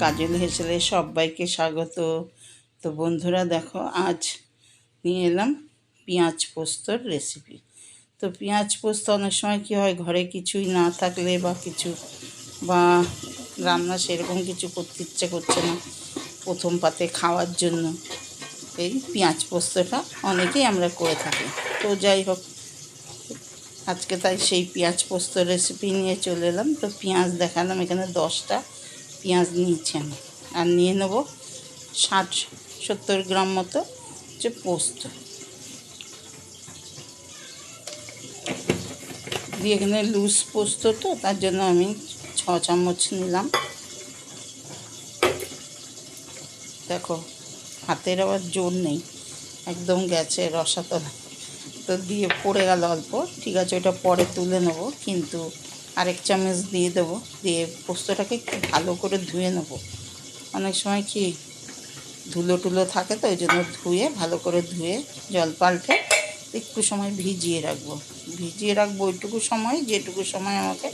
কাজল হেসেলে সবাইকে স্বাগত। তো বন্ধুরা, দেখো, আজ নিয়ে এলাম পেঁয়াজ পোস্তর রেসিপি তো পেঁয়াজ পোস্ত অনেক সময় কী হয়, ঘরে কিছুই না থাকলে বা কিছু বা রান্না সেরকম কিছু করতে ইচ্ছে করছে না প্রথম পাতে খাওয়ার জন্য। এই পেঁয়াজ পোস্তটা অনেকেই আমরা করে থাকি। তো যাই হোক, আজকে তাই সেই পেঁয়াজ পোস্ত রেসিপি নিয়ে চলে এলাম। তো পেঁয়াজ দেখালাম এখানে দশটা। পেঁয়াজ নিয়েছি আমি। আর নিয়ে নেব ষাট, সত্তর গ্রাম মতো হচ্ছে পোস্ত। দিয়ে এখানে লুজ পোস্ত তো, তার জন্য আমি ছ চামচ নিলাম। দেখো, হাতের আবার জোর নেই, একদম গেছে রসাতলা। তো দিয়ে পড়ে গেল অল্প, ঠিক আছে, ওটা পরে তুলে নেব, কিন্তু আরেক চামচ দিয়ে দেবো। দিয়ে পোস্তটাকে একটু ভালো করে ধুয়ে নেব। অনেক সময় কি ধুলো টুলো থাকে তো, ওই জন্য ধুয়ে ভালো করে ধুয়ে জল পাল্টে একটু সময় ভিজিয়ে রাখব। ভিজিয়ে রাখব ওইটুকু সময়, যেটুকু সময় আমাকে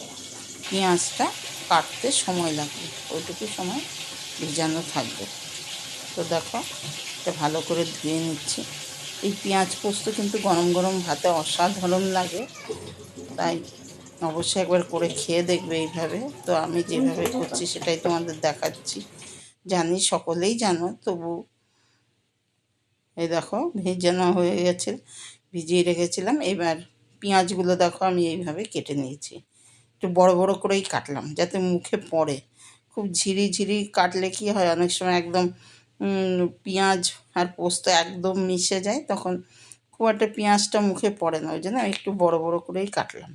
পেঁয়াজটা কাটতে সময় লাগবে, ওইটুকু সময় ভিজানো থাকবে। তো দেখো, এটা ভালো করে ধুয়ে নিচ্ছি। এই পেঁয়াজ পোস্ত কিন্তু গরম গরম ভাতে অসাধারণ লাগে, তাই অবশ্যই একবার করে খেয়ে দেখবে এইভাবে। তো আমি যেভাবে করছি সেটাই তোমাদের দেখাচ্ছি। জানি সকলেই জানো, তবু এই দেখো ভেজানো হয়ে গেছে, ভিজিয়ে রেখেছিলাম। এবার পেঁয়াজগুলো দেখো আমি এইভাবে কেটে নিয়েছি। একটু বড় বড় করেই কাটলাম যাতে মুখে পড়ে। খুব ঝিরি ঝিরি কাটলে কি হয়, অনেক সময় একদম পেঁয়াজ আর পোস্ত একদম মিশে যায়, তখন খুব একটা পেঁয়াজটা মুখে পড়ে না, ওই জন্য একটু বড় বড় করেই কাটলাম।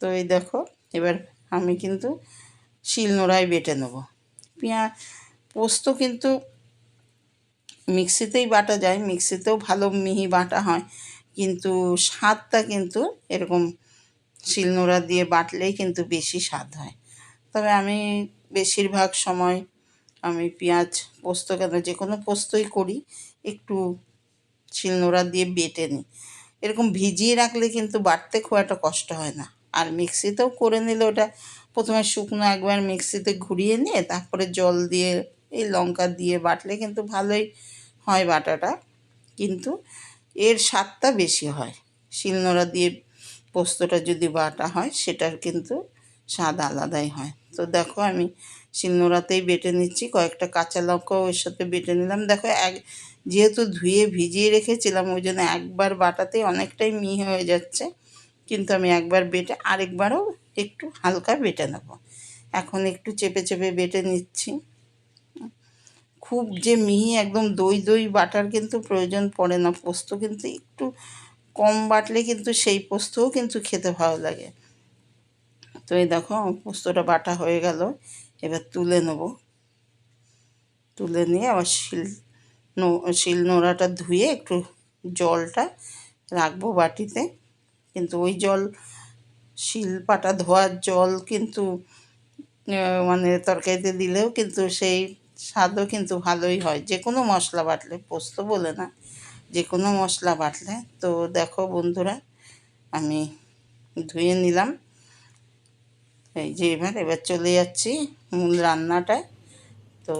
তো এই দেখো, এবার আমি কিন্তু শিলনোড়ায় বেটে নেব। পেঁয়াজ, পোস্ত কিন্তু মিক্সিতেই বাটা যায়, মিক্সিতেও ভালো মিহি বাটা হয়, কিন্তু স্বাদটা কিন্তু এরকম শিলনোড়া দিয়ে বাটলেই কিন্তু বেশি স্বাদ হয়। তবে আমি বেশিরভাগ সময় আমি পেঁয়াজ, পোস্ত কেন, যে কোনো পোস্তই করি, একটু শিলনোড়া দিয়ে বেটে নিই। এরকম ভিজিয়ে রাখলে কিন্তু বাটতে খুব একটা কষ্ট হয় না। আর মিক্সিতেও করে নিলে ওটা প্রথমে শুকনো একবার মিক্সিতে ঘুরিয়ে নিয়ে তারপরে জল দিয়ে, এই লঙ্কা দিয়ে বাটলে কিন্তু ভালোই হয় বাটাটা। কিন্তু এর স্বাদটা বেশি হয়। শিলনোড়া দিয়ে পোস্তটা যদি বাটা হয়, সেটার কিন্তু স্বাদ আলাদাই হয়। তো দেখো আমি শিলনোড়াতেই বেটে নিচ্ছি, কয়েকটা কাঁচা লঙ্কাও এর সাথে বেটে নিলাম। দেখো এক, যেহেতু ধুয়ে ভিজিয়ে রেখেছিলাম, ওই জন্য একবার বাটাতেই অনেকটাই মি হয়ে যাচ্ছে। কিন্তু আমি একবার বেটে আরেকবারও একটু হালকা বেটে নেব। এখন একটু চেপে চেপে বেটে নিচ্ছি। খুব যে মিহি একদম দই দই বাটার কিন্তু প্রয়োজন পড়ে না। পোস্ত কিন্তু একটু কম বাটলে কিন্তু সেই পোস্তও কিন্তু খেতে ভালো লাগে। তো এই দেখো, পোস্তটা বাটা হয়ে গেল। এবার তুলে নেব। তুলে নিয়ে আবার শিল শিল নোড়াটা ধুয়ে একটু জলটা রাখব বাটিতে। কিন্তু ওই জল শিল পাটা ধোয়ার জল কিন্তু মানে তরকারিতে দিলেও কিন্তু সেই স্বাদও কিন্তু ভালোই হয়। যে কোনো মশলা বাটলে, পোস্ত বলে না, যে কোনো মশলা বাটলে। তো দেখো বন্ধুরা, আমি ধুয়ে নিলাম। এই যে এবার এবার চলে যাচ্ছি মূল রান্নাটায়। তো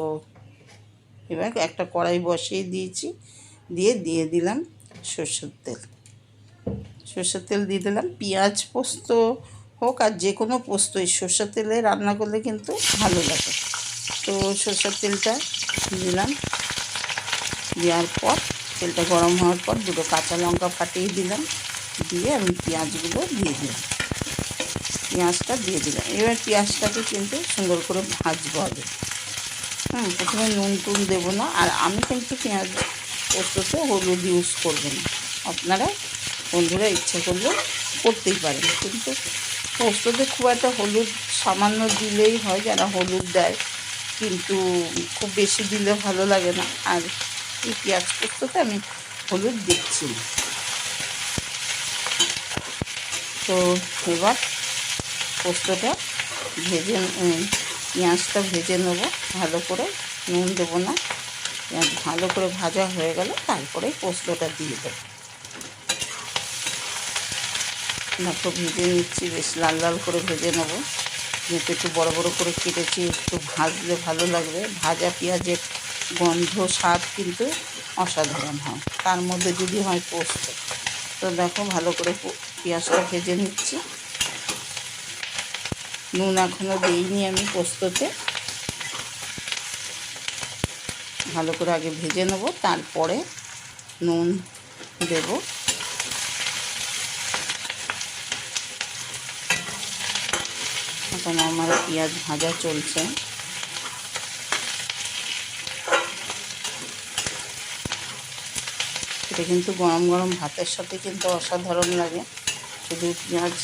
এবার একটা কড়াই বসিয়ে দিয়েছি, দিয়ে দিয়ে দিলাম সর্ষের তেল। সর্ষের তেল দিয়ে দিলাম। পেঁয়াজ পোস্ত হোক আর যে কোনো পোস্তই সর্ষের তেলে রান্না করলে কিন্তু ভালো লাগে। তো সর্ষের তেলটা দিলাম। দেওয়ার পর তেলটা গরম হওয়ার পর দুটো কাঁচা লঙ্কা ফাটিয়ে দিলাম। দিয়ে আমি পেঁয়াজগুলো দিয়ে দিলাম। পেঁয়াজটা দিয়ে দিলাম। এবার পেঁয়াজটাকে কিন্তু সুন্দর করে ভাজবো হবে হুম, প্রথমে নুন টুন দেবো না। আর আমি কিন্তু পেঁয়াজ পোস্ততে হলুদ ইউজ করব না। আপনারা বন্ধুরা ইচ্ছা করলে করতেই পারেন। কিন্তু পোস্ততে খুব একটা হলুদ সামান্য দিলেই হয়, যারা হলুদ দেয়। কিন্তু খুব বেশি দিলে ভালো লাগে না। আর এই পেঁয়াজ পোস্ততে আমি হলুদ দিচ্ছি। তো এবার পোস্তটা ভেজে পেঁয়াজটা ভেজে নেব। ভালো করে নুন দেবো না। ভালো করে ভাজা হয়ে গেলে তারপরে পোস্তটা দিয়ে দেবো। দেখো ভেজে নিচ্ছি, বেশ লাল লাল করে ভেজে নেব। যেহেতু একটু বড় বড় করে কেটেছি, একটু ভাজলে ভালো লাগবে। ভাজা পেঁয়াজের গন্ধ, স্বাদ কিন্তু অসাধারণ হয়। তার মধ্যে যদি হয় পোস্ত। তো দেখো, ভালো করে পেঁয়াজটা ভেজে নিচ্ছি। নুন এখনও দিইনি আমি পোস্ততে। ভালো করে আগে ভেজে নেব, তারপরে নুন দেব। এখন আমার পেঁয়াজ ভাজা চলছে। এটা কিন্তু গরম গরম ভাতের সাথে কিন্তু অসাধারণ লাগে। শুধু পেঁয়াজ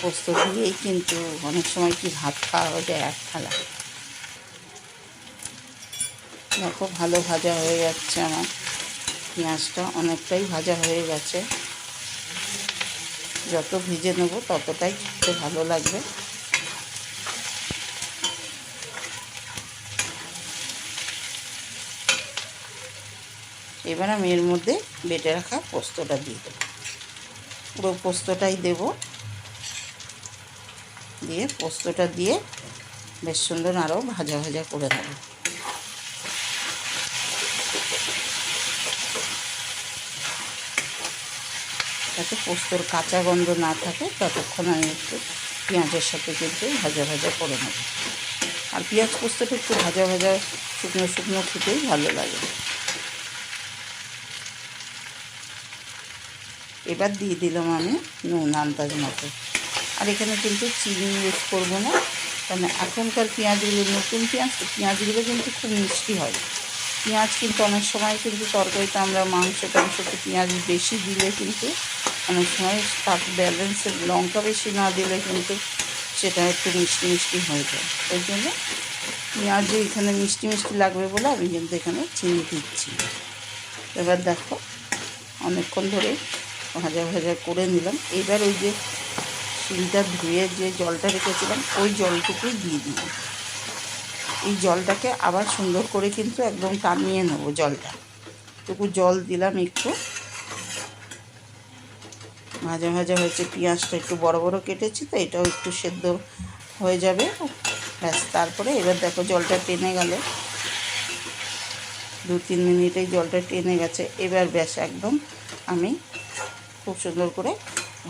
পোস্ত দিয়েই কিন্তু অনেক সময় কি ভাত খাওয়া হয়ে যায় এক থালা। দেখো, ভালো ভাজা হয়ে যাচ্ছে আমার। পেঁয়াজটা অনেকটাই ভাজা হয়ে গেছে। যত ভেজে নেব ততটাই খেতে ভালো লাগবে। এবার আমি এর মধ্যে বেটে রাখা পোস্তটা দিয়ে দেবো। পুরো পোস্তটাই দেব। দিয়ে পোস্তটা দিয়ে বেশ সুন্দর আরও ভাজা ভাজা করে নেব। যাতে পোস্তর কাঁচা গন্ধ না থাকে, ততক্ষণ আমি একটু পেঁয়াজের সাথে কিন্তু ভাজা ভাজা করে নেব। আর পেঁয়াজ পোস্তটা একটু ভাজা ভাজা, শুকনো শুকনো খেতেই ভালো লাগে। এবার দিয়ে দিলাম আমি নুন আন্দাজ মতো। আর এখানে কিন্তু চিনি ইউজ করব না, কারণ এখনকার পেঁয়াজগুলো, নতুন পেঁয়াজ পেঁয়াজগুলো কিন্তু খুব মিষ্টি হয়। পেঁয়াজ কিন্তু অনেক সময় কিন্তু তরকারিতে আমরা মাংস টাংসতে পেঁয়াজ বেশি দিলে কিন্তু অনেক সময় তার ব্যালেন্সে লঙ্কা বেশি না দিলে কিন্তু সেটা একটু মিষ্টি মিষ্টি হয়ে যায়। ওই জন্য পেঁয়াজ এখানে মিষ্টি মিষ্টি লাগবে বলে আমি কিন্তু এখানে চিনি দিচ্ছি। এবার দেখো, অনেকক্ষণ ধরে ভাজা ভাজা করে নিলাম। এবার ওই যে শিলটা ধুয়ে যে জলটা রেখেছিলাম, ওই জলটুকুই দিয়ে দিলাম। এই জলটাকে আবার সুন্দর করে কিন্তু একদম টানিয়ে নেব জলটা। টুকু জল দিলাম একটু। ভাজা ভাজা হয়েছে, পেঁয়াজটা একটু বড় বড় কেটেছি, তো এটাও একটু সেদ্ধ হয়ে যাবে। ব্যাস, তারপরে এবার দেখো জলটা টেনে গেল। দু তিন মিনিটেই জলটা টেনে গেছে। এবার ব্যাস, একদম আমি খুব সুন্দর করে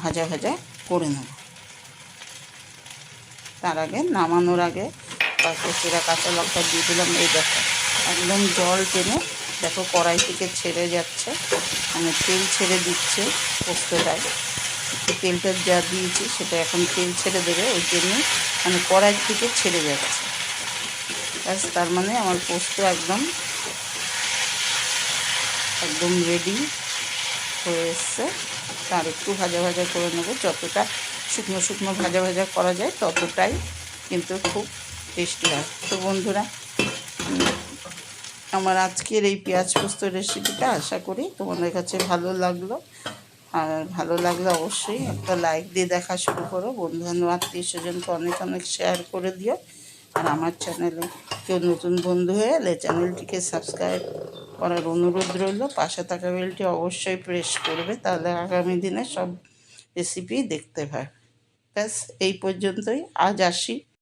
ভাজা ভাজা করে নেব। তার আগে নামানোর আগে সেরা কাঁচা লঙ্কা দিয়ে দিলাম। এই দেখো, একদম জল টেনে দেখো কড়াই থেকে ছেড়ে যাচ্ছে। মানে তেল ছেড়ে দিচ্ছে পোস্তটায়। তেলটা যা দিয়েছি সেটা এখন তেল ছেড়ে দেবে, ওই জন্য মানে কড়াই থেকে ছেড়ে যাচ্ছে। ব্যাস, তার মানে আমার পোস্ত একদম একদম রেডি হয়ে এসছে। তার একটু ভাজা ভাজা করে নেব। যতটা শুকনো শুকনো ভাজা ভাজা করা যায় ততটাই কিন্তু খুব টেস্টি হয়। তো বন্ধুরা আমার আজকের এই পেঁয়াজ পোস্ত রেসিপিটা আশা করি তোমাদের কাছে ভালো লাগল। আর ভালো লাগলে অবশ্যই একটা লাইক দিয়ে দেখা শুরু করো। বন্ধু বান্ধব আত্মীয় স্বজনকে অনেক অনেক শেয়ার করে দিও। আর আমার চ্যানেলে কেউ নতুন বন্ধু হয়ে এলে চ্যানেলটিকে সাবস্ক্রাইব করার অনুরোধ রইল। পাশে থাকা বেলটি অবশ্যই প্রেস করবে, তাহলে আগামী দিনে সব রেসিপি দেখতে পাবে। ব্যাস, এই পর্যন্তই। আজ আসি।